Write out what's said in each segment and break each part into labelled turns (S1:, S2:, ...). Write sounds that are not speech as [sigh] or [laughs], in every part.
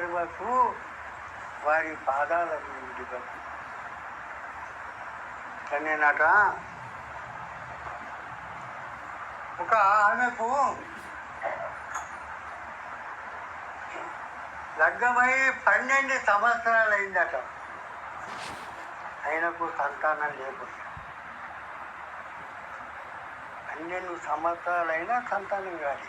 S1: గర్వకు వారి పాదాల మీదుగా నేనట ఒక ఆమెకు లగ్నమై పన్నెండు సంవత్సరాలు అయిందట ఆయనకు సంతానం లేకుండా పన్నెండు సంవత్సరాలైనా సంతానం కాదు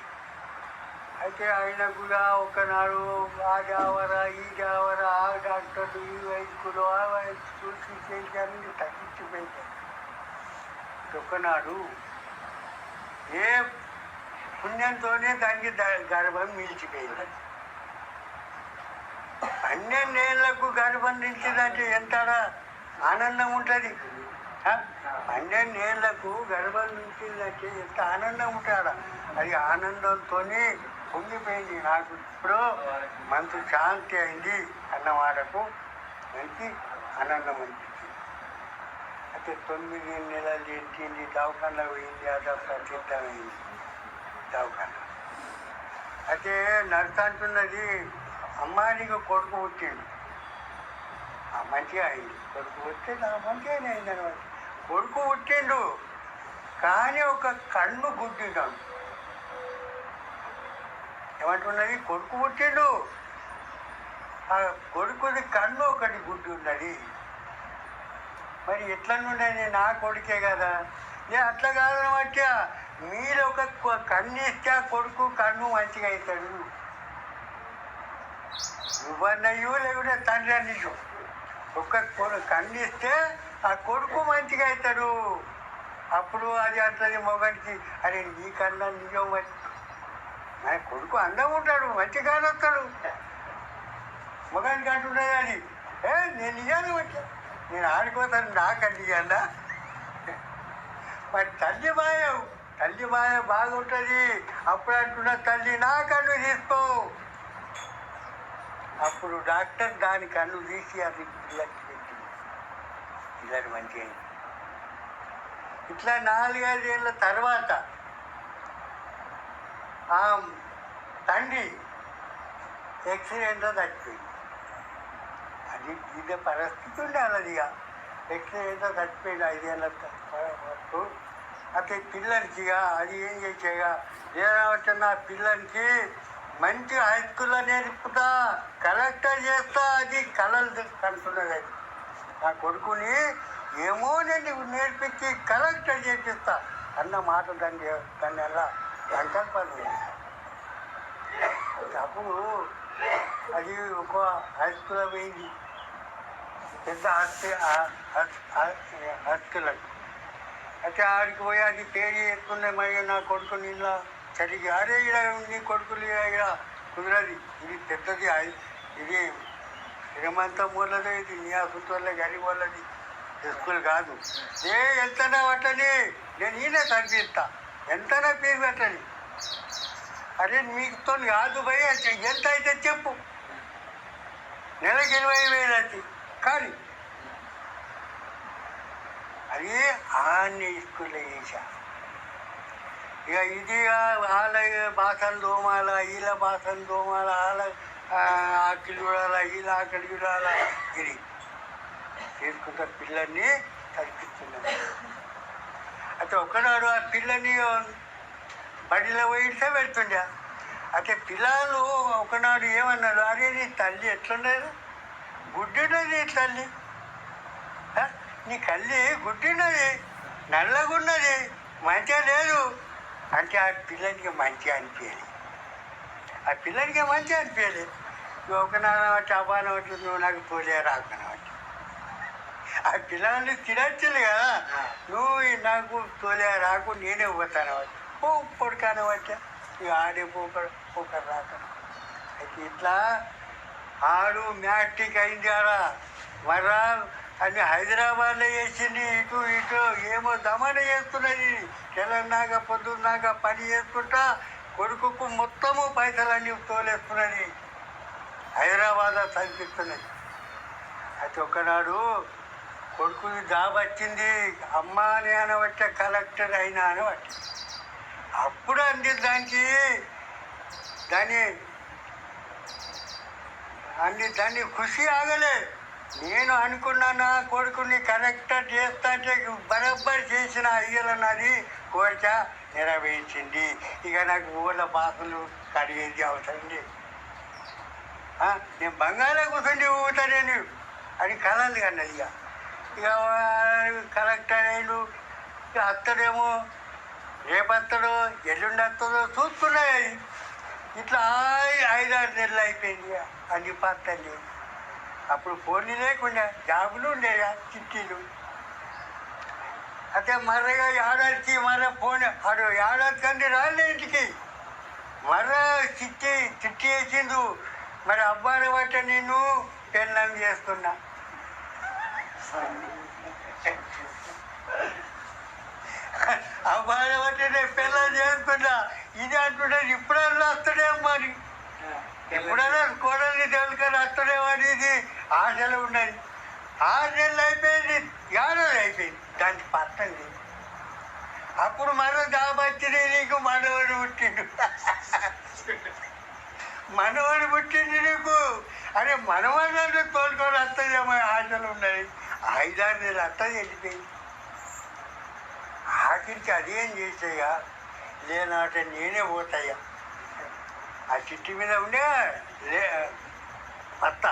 S1: అయితే ఆయన కూడా ఒకనాడు ఆ జావరా ఈ జావరా ఆ డాక్టర్లు ఈ వైద్యులు ఆ వైద్యులు చూసి అన్ని తగ్గించిపోయింది. ఒకనాడు ఏ పుణ్యంతోనే దానికి గర్భం నిలిచిపోయింది. పన్నెండేళ్ళకు గర్భం నిలిచిందంటే ఎంత ఆనందం ఉంటుంది. పన్నెండేళ్ళకు గర్భం నిలిచిందంటే ఎంత ఆనందం ఉంటాడా అది ఆనందంతోనే పొంగిపోయింది నాకు ఇప్పుడు మనసు శాంతి అయింది అన్నవాడకు మంచి ఆనందం అనిపించింది. అయితే తొమ్మిది నెలలు ఎట్టింది దవాఖానా పోయింది అదంతా సిద్ధమైంది దవాఖానా. అయితే నర్స్ అంటున్నది అమ్మాయికి కొడుకు పుట్టిండు. మంచిగా అయింది. కొడుకు పుట్టే నా మంచిగా అయింది అనమాట కొడుకు పుట్టిండు కానీ ఒక కన్ను గుడ్డినాడు ఏమంటున్నది? కొడుకు పుట్టిండు. ఆ కొడుకుది కన్ను ఒకటి గుడ్డి ఉన్నది మరి ఎట్లా నుండి నా కొడుకే కదా? ఏ అట్లా కాదనమాట మీరు ఒక కన్ను ఇస్తే ఆ కొడుకు కన్ను మంచిగా అవుతాడు నువ్వన్నయ్యో లేకుంటే తండ్రి అన్నయ్యో ఒక్క కన్ను ఇస్తే ఆ కొడుకు మంచిగా అవుతాడు అప్పుడు అది అంటది మొగనికి అరే నీ కన్నా నీయో మరి నా కొడుకు అందం ఉంటాడు మంచి వస్తాడు. మగానికి అంటున్నది అది ఏ నేను నిజానికి వచ్చా నేను ఆడుకోతాను నాకండి ఇయ్యాలా మరి తల్లి మాయం తల్లి మాయ బాగుంటుంది. అప్పుడు అంటున్న తల్లి నా కన్ను తీసుకో. అప్పుడు డాక్టర్ దాని కన్ను తీసి అది పిల్లకి పెట్టింది పిల్లలు మంచిగా ఇట్లా నాలుగైదేళ్ళ తర్వాత ఆ తండ్రి యాక్సిడెంట్లో చచ్చిపోయింది. అది ఇది పరిస్థితి ఉండాలి అది ఇక యాక్సిడెంట్లో చచ్చిపోయింది ఐదేళ్ళ వరకు. అయితే పిల్లలకి ఇక అది ఏం చేసేగా ఏమంటే నా పిల్లలకి మంచి హై స్కూల్లో నేర్పుతా కలెక్టర్ చేస్తా అది కళలు కంటున్నది అది నా కొడుకుని ఏమో నేను నేర్పించి కలెక్టర్ చేపిస్తా అన్న మాట దాన్ని ఎలా అలా సంకల్పాలు. అప్పుడు అది ఒక హై స్కూల్ పోయింది. పెద్ద హాస్టల్ అది అయితే ఆడికి పోయి అది పేరు చేసుకున్నాయి మరి నా కొడుకు నిన్న. సరిగ్గా అరే ఇలా నీ కొడుకులు ఇలా కుదరది ఇది పెద్దది హై- ఇది శ్రీమంతం వాళ్ళదే ఇది నీ అసలు వాళ్ళే గరీబ్ వాళ్ళది. స్కూల్ కాదు. ఏ ఎంత అట్లనే నేను ఈయన చదివిస్తాను ఎంతనే పేరు పెట్టండి. అరే మీతో కాదు భయ ఎంత అయితే చెప్పు. నెలకి ఇరవై వేలు అది కానీ అది ఆన్ని స్కూల్లో చేశా. ఇక ఇది వాళ్ళ బాసన దోమాల వీళ్ళ బాసలు దోమాల వాళ్ళ ఆకలి చూడాల వీళ్ళ ఆకలి చూడాల ఇది. చేసుకుంటా పిల్లల్ని చదివిస్తున్నాను అయితే ఒకనాడు ఆ పిల్లని బడిలో పోయితే పెడుతుండే. అయితే పిల్లలు ఒకనాడు ఏమన్నారు అరే నీ తల్లి ఎట్లున్నది? గుడ్డున్నది తల్లి. నీ కళ్ళి గుడ్డున్నది నల్లగున్నది మంచిగా లేదు. అంటే ఆ పిల్లనికి మంచిగా అనిపించాలి ఆ పిల్లనికి మంచిగా అనిపించాలి ఒకనాడు వచ్చి అబ్బాయి వచ్చి నువ్వు నాకు పోలే రాకున్నావు ఆ పిల్లల్ని తినచ్చులు కదా. నువ్వు నాకు తోలే రాకు నేనే పోతాను ఓ పొడికాను వచ్చా ఇక ఆడే పోక పోక రాకను అయితే ఇట్లా ఆడు మ్యాట్రిక్ అయింది ఆడ. మరా అది హైదరాబాద్లో చేసింది ఇటు ఇటు ఏమో దమన చేస్తున్నది. తెలంగాణ పొద్దున్నాక పని చేసుకుంటా కొడుకుకు మొత్తము పైసలన్నీ తోలేస్తున్నది. హైదరాబాద్ చదివిస్తున్నది. అయితే ఒకనాడు కొడుకుని జాబ్ వచ్చింది అమ్మ అని అనబట్టే కలెక్టర్ అయినా అని బట్టి అప్పుడు అంది దానికి దాని అన్ని దాన్ని ఖుషి ఆగలే. నేను అనుకున్నాను కొడుకుని కలెక్టర్ చేస్తా అంటే బరబ్బర్ చేసిన అయ్యలన్నది కోరిక నెరవేర్చింది. ఇక నాకు ఊళ్ళ బాసులు కడిగేది అవసరం లేదు. నేను బంగాళా కూర్చొని ఊగుతా నేను అది కలలు కన్నది ఇక. ఇక కలెక్టర్ అయ్యిండు. అత్తడేమో రేపత్తడు ఎల్లుండి వస్తుందో చూస్తున్నాయి. ఇట్లా ఐదారు నెలలు అయిపోయింది అన్ని పత్తలు అప్పుడు ఫోన్లు లేకుండా జాబులు ఉండేవి చిట్టీలు? అయితే మర్రగా ఏడాదికి మర్ర ఫోన్ అడు ఏడాది కంటే రాలే ఇంటికి. మర్ర చిట్టి చిట్టి వేసిండు. మరి అబ్బాయి బట్ట నేను పెళ్ళం చేస్తున్నా. అబ్బాయి బట్ట నేను పెళ్ళం చేస్తున్నా. ఇది అంటున్నాడు ఇప్పుడన్నా వస్తాడేమో మరి ఎప్పుడైనా కోడల్ని తెలుసుకొని వస్తాడేమో అనేది ఆశలు ఉన్నది. ఆరు నెలలు అయిపోయింది. ఏడాది అయిపోయింది. దానికి పట్టం లేదు. అప్పుడు మరో వచ్చింది. నీకు మనవడు పుట్టిండు. [laughs] మనవాడు పుట్టింది నీకు. అరే మనవాడు తోలుకొని వస్తాయేమో ఆశలు ఉన్నాయి ఐదారు నెలలు అత్త వెళ్ళిపోయింది. ఆఖరికి అదేం చేసాయా లేనాట నేనే పోతాయా ఆ చిట్టి మీద ఉండే లే అత్త.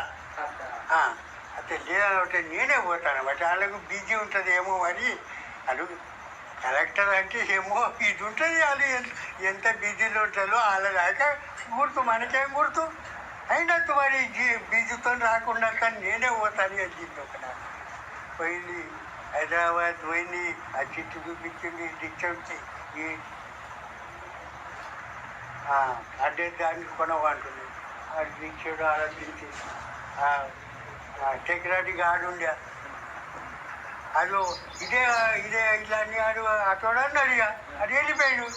S1: అయితే లేదంటే నేనే పోతాను. బట్ వాళ్ళకు బిజీ ఉంటుంది ఏమో అని అడుగు కలెక్టర్ అంటే ఏమో ఇది ఉంటుంది వాళ్ళు ఎంత- ఎంత బిజీలో ఉంటారో వాళ్ళ దాకా గుర్తు మనకేం గుర్తు? అయినట్టు మరి బిజీతో రాకుండా కానీ నేనే పోతాను అని చెప్పింది ఒక నాకు. పోయింది. హైదరాబాద్ పోయింది. ఆ చిట్టు చూపించింది ఇచ్చి ఈ అదే దానికి కొనవంటుంది అది దీక్షడు ఆలోచించి సెక్రటరీగా ఉండే. అదో ఇదే ఇదే ఇట్లా అని ఆడు అతడు అడిగా అది వెళ్ళిపోయాడు.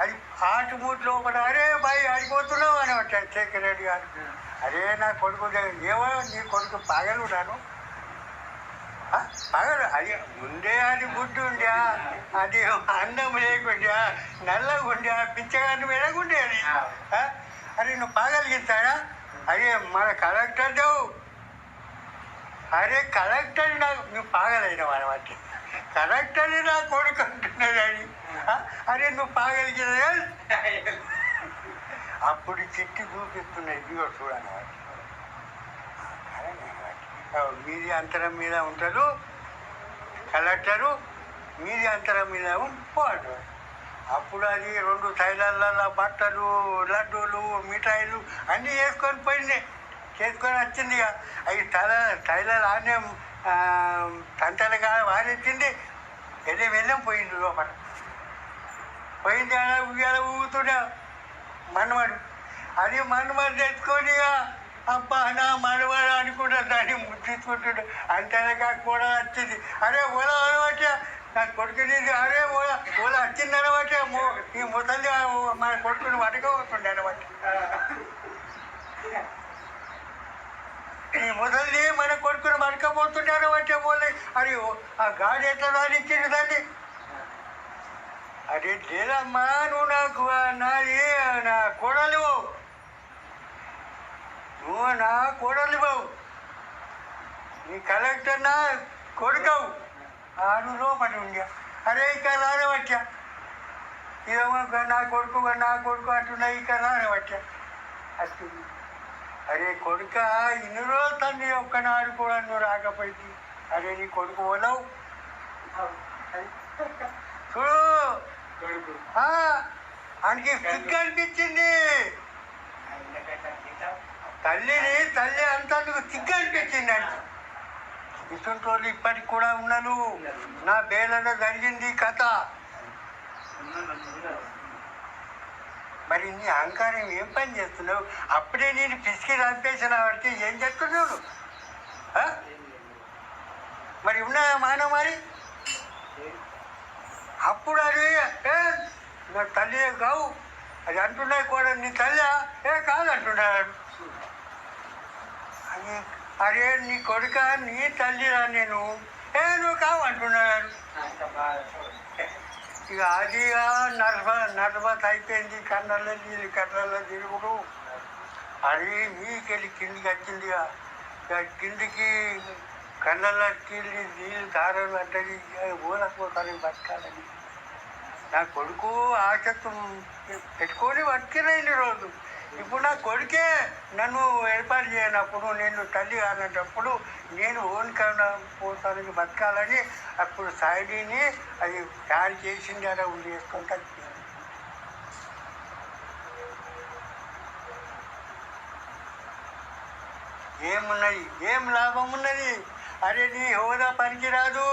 S1: అది ఆట మూట్ లోపల అరే బాయ్ ఆడిపోతున్నావు అని వచ్చాడు సెక్రటరీ గారు అరే నా కొడుకు ఏమో నీ కొడుకు పగలు పగలు. అది ముందే అది బుద్ధి ఉండే. అది అందం లేకుండే నల్లగా ఉండే పిచ్చగాని అది. ఆ? అరే నువ్వు పగలిగిస్తాడా అరే మన కలెక్టర్ దేవు. అరే కలెక్టర్ నాకు నువ్వు పాగలైన అనమాట కలెక్టర్ నా కొడుకు అంటున్నాడు అని? అరే నువ్వు పాగలిగిన [laughs] అప్పుడు చిట్టి చూపిస్తున్నాయి ఇదిగో చూడనమాట మీది అంతరం మీద ఉంటారు కలెక్టరు మీది అంతరం మీద పోడు అప్పుడు అది రెండు తైలాల బట్టలు లడ్డూలు మిఠాయిలు అన్నీ వేసుకొని పోయింది. చేసుకొని వచ్చింది ఇక. అవి తల తైలాలు ఆనే తంటలుగా వారెత్తింది. వెళ్ళి వెళ్ళాం పోయింది లోపల. పోయింది అలా ఉయ్యాల ఊగుతున్నా మనవాడు అది మనవాడు తెచ్చుకొని ఇక అబ్బా నా మనవాడు అనుకుంటా దాన్ని ముద్రించుకుంటాడు అంతేగా కూడా వచ్చింది. అరే ఓలా అనమాట నా కొడుకునేది అరే ఓలా ఓలా వచ్చింది అనమాట ఈ ముసలి మన కొడుకుని పట్టుకోవస్తుండే అనమాట ఈ ముసలి మన కొడుకుని పట్టుకపోతుండే అనమాట పోలే. అరే ఆ గాడి ఎట్లా దానిచ్చింది దాన్ని? అరే లేదమ్మా నువ్వు నాకు నాది నా కోడలు. నువ్వు నా కోడలు బావు. నీ కలెక్టర్ నా కొడుకవు. ఆడు లోపలి ఉండే. అరే ఇక రానవచ్చా ఇదేమో నా కొడుకు నా కొడుకు అంటున్నా ఇక రానవచ్చా అస్తుంది అరే కొడుక ఇన్ని రోజులు తండ్రి ఒక్కనాడు కూడా నువ్వు రాకపోయింది అరే నీ కొడుకు పోలవు. చూడు. ఆ, ఆయనకి సిగ్గు అనిపించింది. తల్లిని తల్లి అంతందుకు సిగ్గు అనిపించింది ఆయనకి ఇటువంటి వాళ్ళు ఇప్పటికి కూడా ఉన్నాను. నా బేలలో జరిగింది ఈ కథ. మరి నీ అహంకారం ఏం పని చేస్తున్నావు? అప్పుడే నేను పిసికి చంపేసిన వాడికి ఏం చెప్తున్నాడు మరి ఉన్నాయా మానవ మరి? అప్పుడు అది ఏ నా తల్లి కావు. అది అంటున్నాయి కూడా నీ తల్లి ఏ కాదు అంటున్నాడు అని అరే నీ కొడుక నీ తల్లిరా నేను. ఏ నువ్వు కావు అంటున్నాడు. ఇక అది నర్భ నర్వస్ అయిపోయింది. కన్నుల్లో నీళ్ళు కన్నల్లో తిరుగుడు. అది మీకెళ్ళి కిందికి వచ్చిందిగా ఇక కిందికి కళ్ళకి నీళ్ళు దారాలు అంటది. ఊలకపోతాను బతకాలని. నా కొడుకు ఆశతో పెట్టుకొని బతికినాయి రోజు ఇప్పుడు నా కొడుకే నన్ను ఏర్పాటు చేయనప్పుడు నేను తల్లి అన్నప్పుడు నేను ఓన్ కన్నా పోతానికి బతకాలని అప్పుడు సాయిని అది తయారు చేసింది అలా ఉండి చేసుకుంటాను ఏమున్నది? ఏం లాభం ఉన్నది అరే నీ హోదా పనికిరాదు.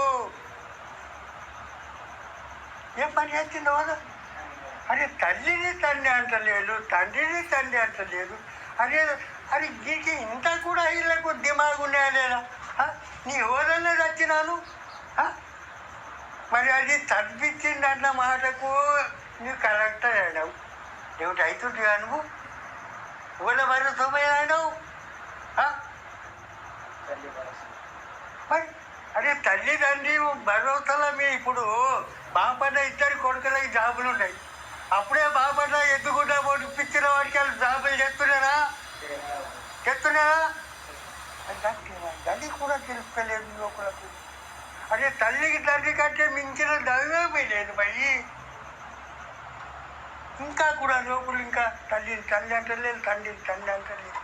S1: ఏం పని చేస్తుంది హోదా అరే తల్లిని తండ్రి అంటలేదు తండ్రిని తండ్రి అంటలేదు. అరే అరే నీకు ఇంత కూడా వీళ్ళకు దిమాగు లేదా? నీ హోదానే చచ్చినాను. మరి అది తప్పించిందన్న మాటకు నువ్వు కరెక్ట్ అయినావు. ఏమిటి అవుతుంది నువ్వు ఓల మరి సోమయ్యావు మరి అదే తల్లిదండ్రి భరోసాల మీ ఇప్పుడు బాపన్న ఇద్దరు కొడుకులకి జాబులు ఉన్నాయి. అప్పుడే బాపన్న ఎత్తుకుంటా పిచ్చిన వాడికి వాళ్ళు జాబులు చెప్తున్నారా చెప్తున్నారా తల్లి కూడా తెలుసుకోలేదు యువకులకు అదే తల్లికి తండ్రి కంటే మించిన దైవమే లేదు మరి ఇంకా కూడా లోపల ఇంకా తల్లిని తల్లి అంటలేదు తండ్రిని తండ్రి అంటలేదు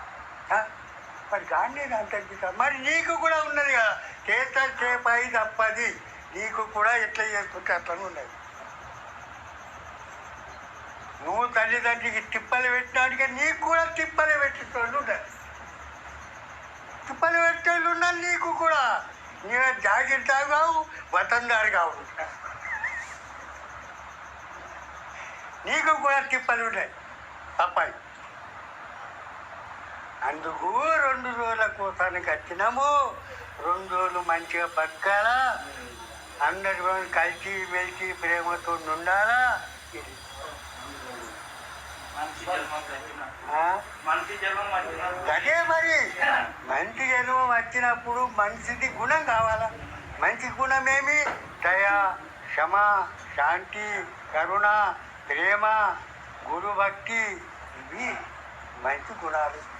S1: మరి గాంధీ అంత మరి నీకు కూడా ఉన్నది కదా చేత చేపాయి తప్పది. నీకు కూడా ఎట్లా చేసుకుంటే అట్లా ఉన్నది. నువ్వు తల్లిదండ్రికి తిప్పలు పెట్టడానికి నీకు కూడా తిప్పలు పెట్టేటోళ్ళు ఉండాలి తిప్పలు పెట్టేళ్ళు ఉండాలి నీకు కూడా. నీవే జాకెట్ కావు వతందారు కావు నీకు కూడా తిప్పలు ఉన్నాయి అబ్బాయి అందుకు రెండు రోజుల కోసానికి వచ్చినాము రెండు రోజులు మంచిగా బతకాలా. అందరితో కలిసి మెలిసి ప్రేమతో ఉండాలా. ఇది
S2: మనిషి జన్మం వచ్చిన
S1: ఆ?
S2: మనిషి జన్మం వచ్చిన
S1: అదే మరి. మంచి జన్మం వచ్చినప్పుడు మనిషిది గుణం కావాలా? మంచి గుణం ఏమి దయ క్షమ శాంతి కరుణ ప్రేమ గురుభక్తి. ఇవి మంచి గుణాలు.